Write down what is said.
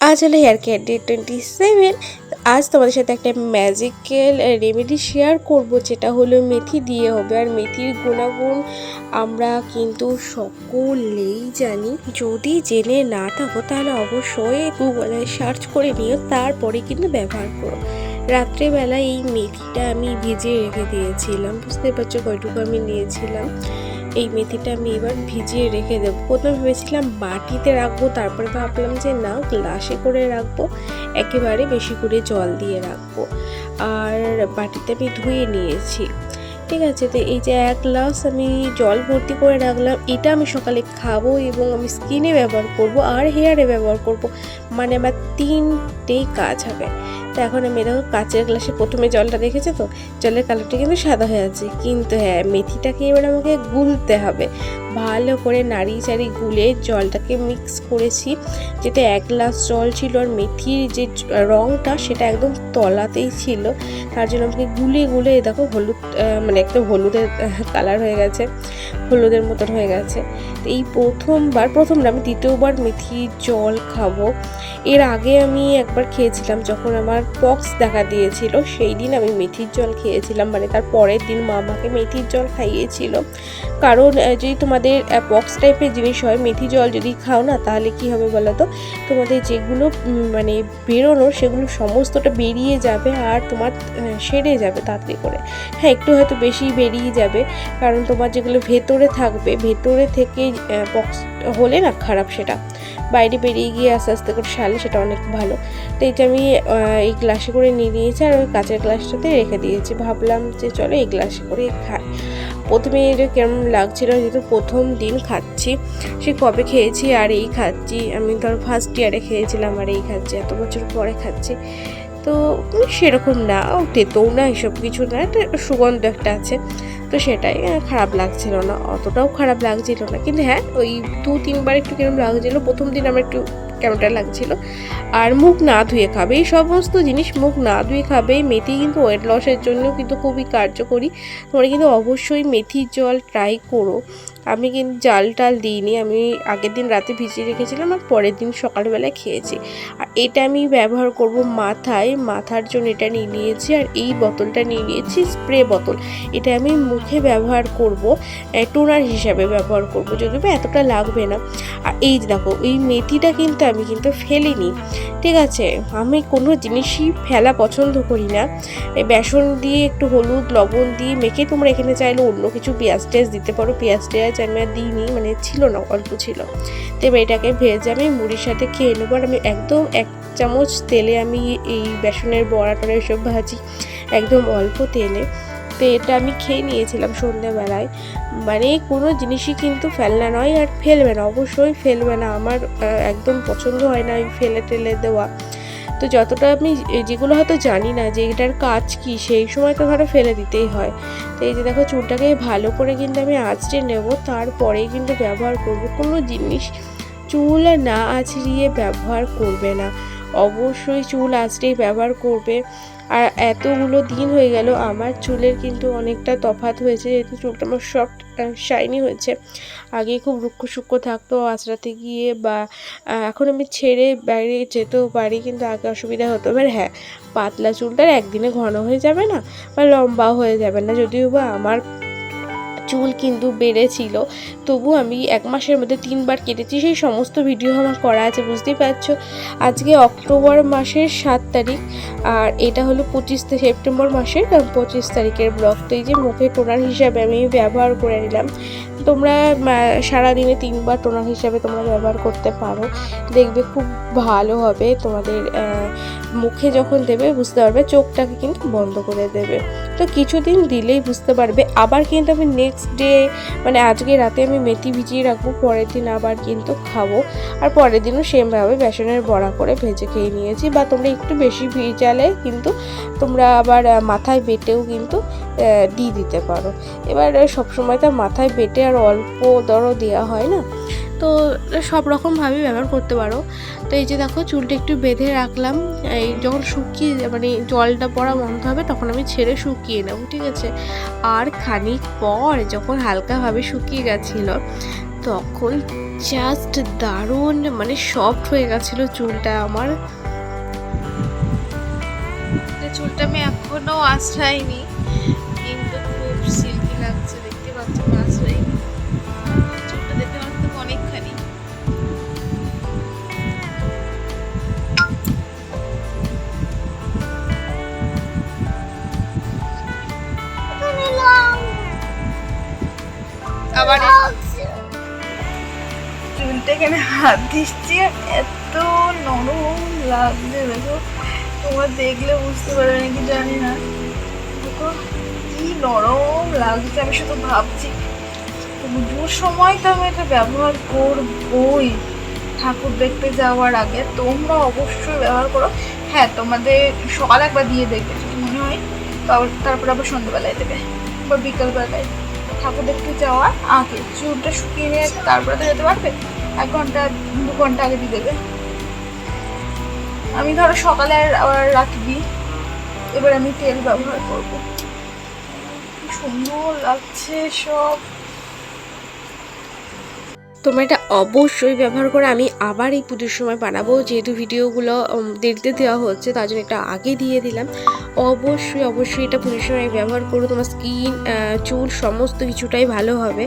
আজ হলো hair care day twenty seven আজ তোমাদের সাথে একটা ম্যাজিক্যাল রেমেডি শেয়ার করব, যেটা হলো মেথি দিয়ে হবে। আর মেথির গুণাগুণ আমরা কিন্তু সকলেই জানি। যদি জেনে না থাকো, তাহলে অবশ্যই গুগলে সার্চ করে নিও, তারপরে কিন্তু ব্যবহার করো। রাত্রেবেলা এই মেথিটা আমি ভিজিয়ে রেখে দিয়েছিলাম, বুঝতে পারছ কয়টুকু আমি নিয়েছিলাম। এই মেথিটা আমি এবার ভিজিয়ে রেখে দেবো। প্রথমে ভেবেছিলাম বাটিতে রাখব, তারপরে ভাবলাম যে না, গ্লাসে করে রাখব, একেবারে বেশি করে জল দিয়ে রাখব। আর বাটিতে আমি ধুয়ে নিয়েছি। ঠিক আছে, তো এই যে এক গ্লাস আমি জল ভর্তি করে রাখলাম, এটা আমি সকালে খাব এবং আমি স্কিনে ব্যবহার করব আর হেয়ারে ব্যবহার করব। মানে আমার তিনটেই কাজ হবে। এখন আমি এরকম কাচের গ্লাসে প্রথমে জলটা দেখেছ তো? জলের কালারটা কিন্তু সাদা হয়ে আছে। কিন্তু হ্যাঁ মেথিটাকে এবার আমাকে গুলতে হবে। ভালো করে নাড়ি চাড়ি গুলে জলটাকে মিক্স করেছি। যেটা এক গ্লাস জল ছিল আর মেথির যে রঙটা সেটা একদম তলাতেই ছিল। তার জন্য আমাকে গুলে গুলে দেখো হলুদ মানে একটা হলুদের কালার হয়ে গেছে, হলুদের মতন হয়ে গেছে। তো এই প্রথমবার, প্রথম আমি দ্বিতীয়বার মেথির জল খাব। এর আগে আমি একবার খেয়েছিলাম, যখন আমার পক্স দেখা দিয়েছিল, সেই দিন আমি মেথির জল খেয়েছিলাম। মানে তার পরের দিন মা আমাকে মেথির জল খাইয়েছিল। কারণ যদি তোমাদের পক্স টাইপের জিনিস হয়, মেথি জল যদি খাও না, তাহলে কি হবে বলো তো? তোমাদের যেগুলো মানে বেরোনো, সেগুলো সমস্তটা বেরিয়ে যাবে আর তোমার সেরে যাবে তাড়াতাড়ি করে। হ্যাঁ একটু হয়তো বেশি বেরিয়ে যাবে, কারণ তোমার যেগুলো ভেতরে থাকবে, ভেতরে থেকে পক্স হলে না খারাপ সেটা। বাইরে বেরিয়ে গিয়ে আস্তে আস্তে করে সারলে সেটা অনেক ভালো। তো এটা আমি এই গ্লাসে করে নিয়ে নিয়েছি আর ওই কাঁচের গ্লাসটাতে রেখে দিয়েছি। ভাবলাম যে চলো এই গ্লাসে করে খাই। প্রথমে এটা কেমন লাগছিল, যেহেতু প্রথম দিন খাচ্ছি, সে কবে খেয়েছি আর এই খাচ্ছি, আমি ধর ফার্স্ট ইয়ারে খেয়েছিলাম আর এই খাচ্ছি, এত বছর পরে খাচ্ছি। তো সেরকম না তেতো না, এসব কিছু না, একটা সুগন্ধ একটা আছে। তো সেটাই খারাপ লাগছিল না, অতটাও খারাপ লাগছিল না। কিন্তু হ্যাঁ ওই দু তিনবার একটু কেমন লাগছিল, প্রথম দিন আমার একটু কেমনটা লাগছিল। আর মুখ না ধুয়ে খাবে, এই সমস্ত জিনিস মুখ না ধুয়ে খাবে, মেথি কিন্তু ওয়েট লসের জন্য কিন্তু খুবই কার্যকরী। তোমরা কিন্তু অবশ্যই মেথির জল ট্রাই করো। আমি কিন্তু জাল টাল দিইনি, আমি আগের দিন রাতে ভিজিয়ে রেখেছিলাম আর পরের দিন সকালবেলায় খেয়েছি। আর এটা আমি ব্যবহার করব মাথায়, মাথার জন্য এটা নিয়ে নিয়েছি, আর এই বোতলটা নিয়ে নিয়েছি স্প্রে বোতল। এটা আমি মুখে ব্যবহার করব টোনার হিসাবে ব্যবহার করব, যদিও এতটা লাগবে না। আর এই দেখো, এই মেথিটা কিন্তু আমি কিন্তু ফেলিনি, ঠিক আছে? আমি কোনো জিনিসই ফেলা পছন্দ করি না। বেসন দিয়ে একটু হলুদ, লবণ দিয়ে মেখে তোমরা এখানে চাইলে অন্য কিছু পেঁয়াজ টেয়াজ দিতে পারো। পেঁয়াজ টেয়াজ আমি আর দিইনি মানে ছিল না, অল্প ছিল। তো এবার এটাকে ভেজে আমি মুড়ির সাথে খেয়ে নেব। আর আমি একদম এক চামচ তেলে আমি এই বেসনের বড়া টড়া এসব ভাজি একদম অল্প তেলে। তো এটা আমি খেয়ে নিয়েছিলাম সন্ধ্যাবেলায় মানে কোনো জিনিসই কিন্তু ফেলনা নয় আর ফেলবে না, অবশ্যই ফেলবে না। আমার একদম পছন্দ হয় না ওই ফেলে টেলে দেওয়া। তো যতটা আমি যেগুলো হয়তো জানি না যে এটার কাজ কি, সেই সময় তো ধরো ফেলে দিতেই হয়। তো এই যে দেখো চুলটাকে ভালো করে কিন্তু আমি আঁচড়ে নেব, তারপরেই কিন্তু ব্যবহার করব। কোনো জিনিস চুল না আঁচড়িয়ে ব্যবহার করবে না। অবশ্যই চুল আঁচড়েই ব্যবহার করবে। আর এতগুলো দিন হয়ে গেল, আমার চুলের কিন্তু অনেকটা তফাৎ হয়েছে, যেহেতু চুলটা আমার সফট শাইনি হয়েছে। আগে খুব রুক্ষ সূক্ষ্ম থাকতো আঁচড়াতে গিয়ে বা এখন আমি ছেড়ে বাইরে যেতেও পারি, কিন্তু আগে অসুবিধা হতো। এবার হ্যাঁ পাতলা চুলটা একদিনে ঘন হয়ে যাবে না, বা লম্বা হয়ে যাবে না, যদিও বা আমার চুল কিন্তু বেড়েছিল। তবু আমি এক মাসের মধ্যে তিনবার কেটেছি, সেই সমস্ত ভিডিও আমার করা আছে, বুঝতেই পারছ? আজকে অক্টোবর মাসের সাত তারিখ, আর এটা হলো পঁচিশ সেপ্টেম্বর মাসের পঁচিশ তারিখের ব্লগ। তো এই যে মুখে টোনার হিসাবে আমি ব্যবহার করে নিলাম। তোমরা সারাদিনে তিনবার টোনার হিসাবে তোমরা ব্যবহার করতে পারো। দেখবে খুব ভালো হবে তোমাদের মুখে যখন দেবে, বুঝতে পারবে, চোখটাকে কিন্তু বন্ধ করে দেবে। তো কিছুদিন দিলেই বুঝতে পারবে। আবার কিন্তু আমি নেক্সট ডে মানে আজকে রাতে আমি মেথি ভিজিয়ে রাখব, পরের দিন আবার কিন্তু খাব। আর পরের দিনও সেমভাবে বেসনের বড়া করে ভেজে খেয়ে নিয়েছি। বা তোমরা একটু বেশি ভিজালে কিন্তু তোমরা আবার মাথায় বেটেও কিন্তু দিয়ে দিতে পারো। এবার সবসময় তো মাথায় বেটে আর অল্প দরও দেওয়া হয় না। তো সব রকমভাবেই ব্যবহার করতে পারো। তো এই যে দেখো, চুলটা একটু বেঁধে রাখলাম। এই যখন শুকিয়ে মানে জলটা পড়া বন্ধ হবে, তখন আমি ছেড়ে শুকিয়ে নেব, ঠিক আছে? আর খানিক পর যখন হালকাভাবে শুকিয়ে গেছিল, তখন জাস্ট দারুণ মানে সফট হয়ে গেছিল চুলটা আমার। চুলটা আমি এখনও আশ্রাইনি কিন্তু খুব সিল্কি লাগছে, দেখতে পাচ্ছি? চুলটা এখানে হাত দিচ্ছি? এত নরম লাগছে দেখো। তোমার দেখলে বুঝতে পারবে নাকি জানি না। দেখো, কি নরম লাগছে, আমি শুধু ভাবছি। পুজোর সময় তো আমি এটা ব্যবহার করবই। ঠাকুর দেখতে যাওয়ার আগে তোমরা অবশ্যই ব্যবহার করো। হ্যাঁ তোমাদের সকালে একবার দিয়ে দেখবে, যদি মনে হয়। তারপর আবার সন্ধ্যেবেলায় দেবে, বা বিকালবেলায়। ঠাকুর দেখতে যাওয়ার আগে চুলটা শুকিয়ে নিয়ে তারপরে তো যেতে পারবে? এক ঘণ্টা, দু ঘণ্টা আগে দিয়ে দেবে। আমি ধরো সকালে আবার রাখবি। এবার আমি তেল ব্যবহার করব। সুন্দর লাগছে সব। তোমরা এটা অবশ্যই ব্যবহার করে আমি আবার এই পুজোর সময় বানাবো। যেহেতু ভিডিওগুলো দেরিতে দেওয়া হচ্ছে, তার জন্য এটা আগে দিয়ে দিলাম। অবশ্যই অবশ্যই এটা পুজোর সময় ব্যবহার করো। তোমার স্কিন চুল সমস্ত কিছুটাই ভালো হবে।